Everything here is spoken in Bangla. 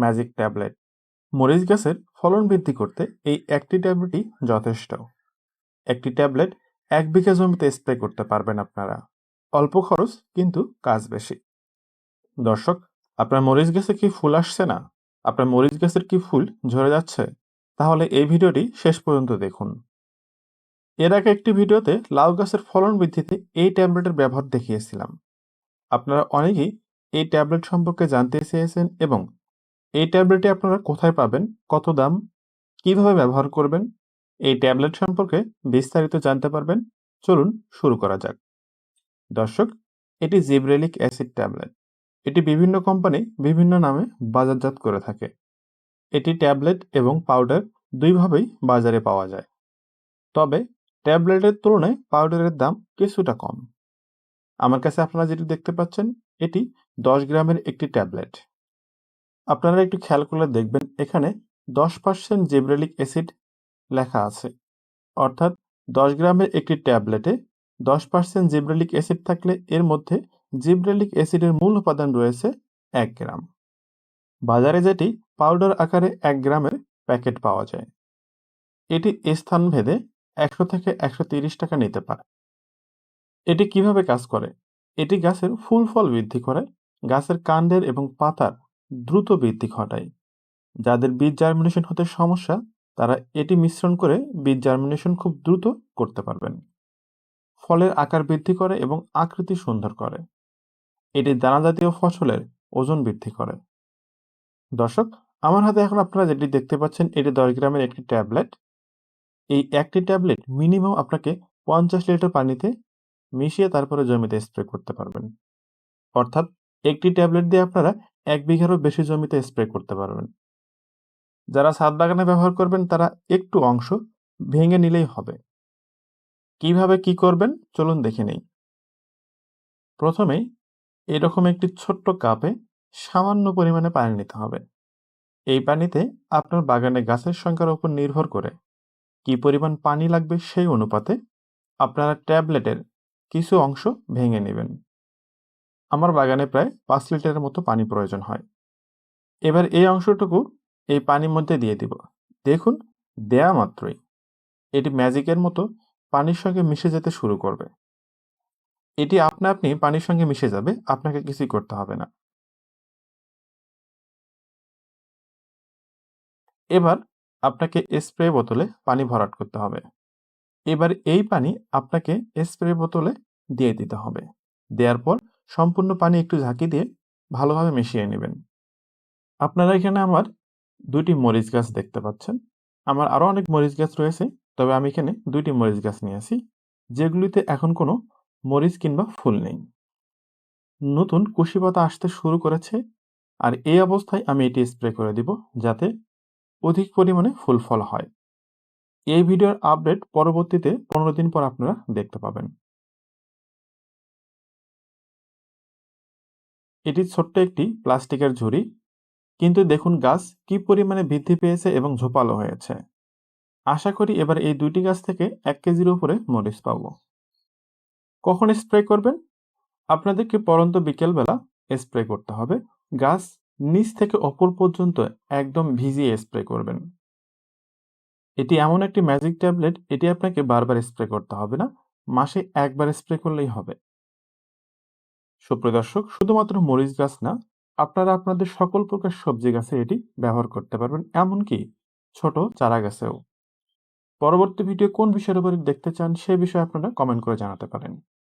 Magic tablet. মরিচ গাছের ফলন বৃদ্ধি করতে এই একটি ট্যাবলেটই যথেষ্ট। একটি ট্যাবলেট এক বিঘা জমিতে স্প্রে করতে পারবেন আপনারা। অল্প খরচ, কিন্তু কাজ বেশি। দর্শক, আপনার মরিচ গাছে কি ফুল আসছে না? আপনার মরিচ গাছের কি ফুল ঝরে যাচ্ছে? তাহলে এই ভিডিওটি শেষ পর্যন্ত দেখুন। এর আগে একটি ভিডিওতে লাউ গাছের ফলন বৃদ্ধিতে এই ট্যাবলেটের ব্যবহার দেখিয়েছিলাম। আপনারা অনেকেই এই ট্যাবলেট সম্পর্কে জানতে চেয়েছেন এবং এই ট্যাবলেটটি আপনারা কোথায় পাবেন? কত দাম? কীভাবে ব্যবহার করবেন? এই ট্যাবলেট সম্পর্কে বিস্তারিত জানতে পারবেন। চলুন শুরু করা যাক। দর্শক, এটি জিব্রেলিক অ্যাসিড ট্যাবলেট। এটি বিভিন্ন কোম্পানি বিভিন্ন নামে বাজারজাত করে থাকে। এটি ট্যাবলেট এবং পাউডার দুইভাবেই বাজারে পাওয়া যায়। তবে ট্যাবলেটের তুলনায় পাউডারের দাম কিছুটা কম। আমার কাছে আপনারা যেটি দেখতে পাচ্ছেন, এটি দশ গ্রামের একটি ট্যাবলেট। আপনারা একটু খেয়াল করলে দেখবেন এখানে দশ পার্সেন্ট জিব্রেলিক অ্যাসিড লেখা আছে। অর্থাৎ দশ গ্রামের একটি ট্যাবলেটে দশ পার্সেন্ট জিব্রেলিক অ্যাসিড থাকলে এর মধ্যে জিব্রেলিক অ্যাসিডের মূল উপাদান রয়েছে এক গ্রাম। বাজারে যেটি পাউডার আকারে এক গ্রামের প্যাকেট পাওয়া যায়। এটি স্থানভেদে একশো থেকে একশো তিরিশ টাকা নিতে পারে। এটি কীভাবে কাজ করে? এটি গাছের ফুল ফল বৃদ্ধি করে। গাছের কাণ্ডের এবং পাতার দ্রুত বৃদ্ধি ঘটায়। যাদের বীজ জার্মিনেশন হতে সমস্যা, তারা এটি মিশ্রণ করে বীজ জার্মিনেশন খুব দ্রুত করতে পারবেন। ফলের আকার বৃদ্ধি করে এবং আকৃতি সুন্দর করে। এটি দানা জাতীয় ফসলের ওজন বৃদ্ধি করে। দর্শক, আমার হাতে এখন আপনারা যেটি দেখতে পাচ্ছেন, এটি দশ গ্রামের একটি ট্যাবলেট। এই একটি ট্যাবলেট মিনিমাম আপনাকে পঞ্চাশ লিটার পানিতে মিশিয়ে তারপরে জমিতে স্প্রে করতে পারবেন। অর্থাৎ একটি ট্যাবলেট দিয়ে আপনারা এক বিঘারও বেশি জমিতে স্প্রে করতে পারবেন। যারা ছাদ বাগানে ব্যবহার করবেন, তারা একটু অংশ ভেঙে নিলেই হবে। কীভাবে কি করবেন, চলুন দেখে নেই। প্রথমেই এরকম একটি ছোট্ট কাপে সামান্য পরিমাণে পানি নিতে হবে। এই পানিতে আপনার বাগানে গাছের সংখ্যার উপর নির্ভর করে কি পরিমাণ পানি লাগবে সেই অনুপাতে আপনারা ট্যাবলেটের কিছু অংশ ভেঙে নেবেন। আমার বাগানে প্রায় পাঁচ লিটারের মতো পানি প্রয়োজন হয়। এবার এই অংশটুকু এই পানির মধ্যে দিয়ে দিব। দেখুন, দেয়া মাত্রই। এটি ম্যাজিকের মতো পানির সঙ্গে মিশে যেতে শুরু করবে। এটি আপনা আপনি পানির সঙ্গে মিশে যাবে, আপনাকে কিছুই করতে হবে না। এবার আপনাকে স্প্রে বোতলে পানি ভরাট করতে হবে। এবার এই পানি আপনাকে স্প্রে বোতলে দিয়ে দিতে হবে। দেওয়ার পর সম্পূর্ণ পানি একটু ঝাঁকি দিয়ে ভালোভাবে মিশিয়ে নেবেন। আপনারা এখানে আমার দুইটি মরিচ গাছ দেখতে পাচ্ছেন। আমার আরও অনেক মরিচ গাছ রয়েছে, তবে আমি এখানে দুইটি মরিচ গাছ নিয়েছি যেগুলিতে এখন কোনো মরিচ কিংবা ফুল নেই। নতুন কুশি পাতা আসতে শুরু করেছে, আর এই অবস্থায় আমি এটি স্প্রে করে দিব যাতে অধিক পরিমাণে ফুল ফল হয়। এই ভিডিওর আপডেট পরবর্তীতে পনেরো দিন পর আপনারা দেখতে পাবেন। এটি ছোট্ট একটি প্লাস্টিকের ঝুড়ি। কিন্তু দেখুন গাছ কি পরিমাণে বৃদ্ধি পেয়েছে এবং ঝোপালো হয়েছে। আশা করি এবার এই দুইটি গাছ থেকে এক কেজির উপরে মরিচ পাবো। কখন স্প্রে করবেন? আপনাদেরকে পরন্ত বিকেলবেলা স্প্রে করতে হবে। গাছ নিচ থেকে অপর পর্যন্ত একদম ভিজিয়ে স্প্রে করবেন। এটি এমন একটি ম্যাজিক ট্যাবলেট, এটি আপনাকে বারবার স্প্রে করতে হবে না। মাসে একবার স্প্রে করলেই হবে। সুপ্রিয় দর্শক, শুধুমাত্র মরিচ গাছ না, আপনারা আপনাদের সকল প্রকার সবজি গাছে এটি ব্যবহার করতে পারবেন, এমনকি ছোট চারা গাছেও। পরবর্তী ভিডিও কোন বিষয়ের উপরে দেখতে চান সে বিষয়ে আপনারা কমেন্ট করে জানাতে পারেন।